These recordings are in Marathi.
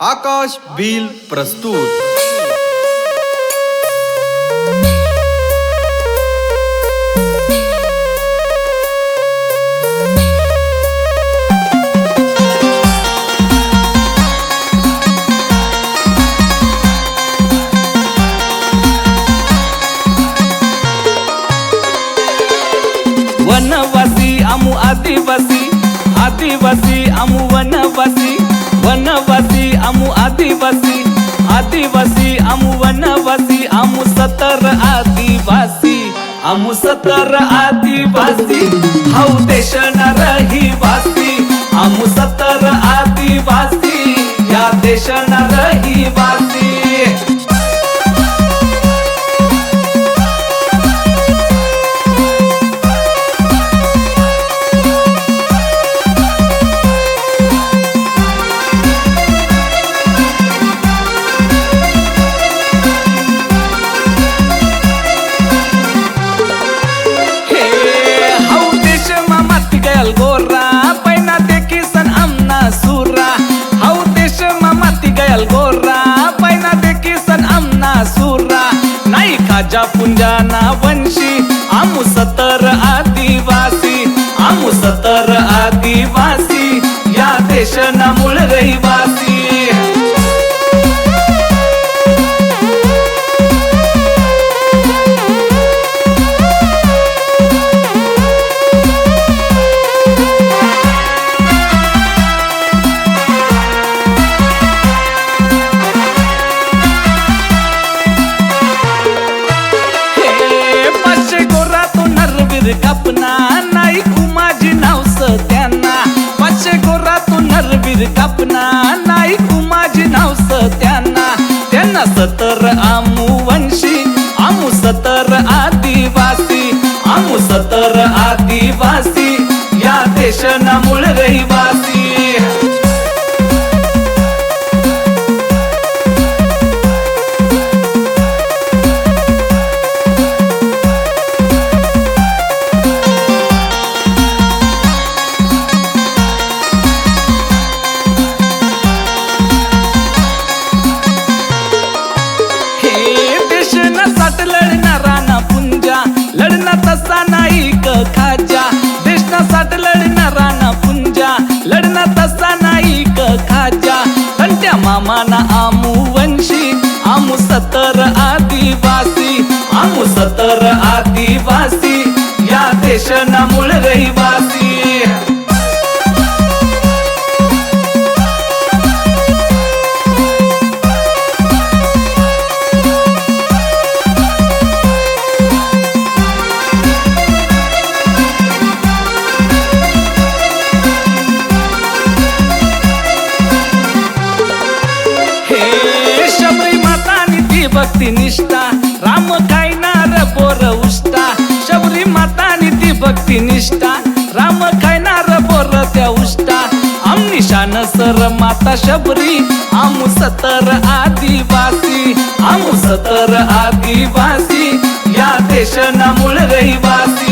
आकाश बिल प्रस्तुत। वनवासी आमु आदिवासी आदिवासी आमु वनवासी वनवासी। आमु आदिवासी आदिवासी आमु वनवासी आमु सतर आदिवासी आमु सतर आदिवासी हाऊ देश रहिवासी। माती गयल गोरा पैना देखी सन आमना सुरा। नाही काजा पुंजाना वंशी आमु सतर आदिवासी आमु सतर आदिवासी। या देशना मूळ गोरा कापना नाही माझी नाव त्यांना त्यांना सतर आमू वंशी आमू सतर आदिवासी आमू सतर आदिवासी. या देशना मूळ रहिवासी. पुंजा लढना तसा नाही क खाजा. देशना साठ लढणारा ना पुंजा लढना तसा नाही क खाजा. कंट्या मामाना आमू वंशी. आमू सतर आदिवासी. आमू सतर आदिवासी. या देशना मूळ रहिवासी. भक्ती निष्ठा राम खायणार बोर उष्टा. शबरी माता ती भक्ती निष्ठा राम खायणार बोर त्या उष्टा. आम्ही शान सर माता शबरी आमु सतर आदिवासी. आमु सतर आदिवासी या देश ना मूळ रहिवासी.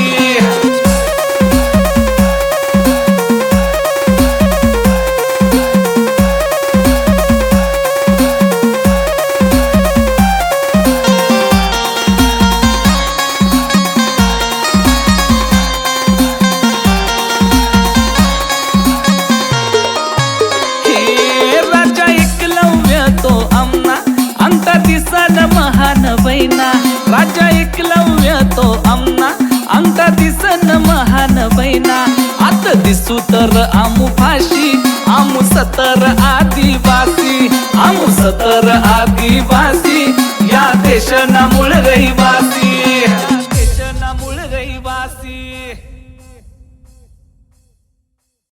बैना राजा एकलव्य तो आमना. अंत दिसन महान बैना आत दिसू तर आमू फाशी. आमू सतर आदिवासी. आमू सतर आदिवासी. या देशना मूळ रहिवासी.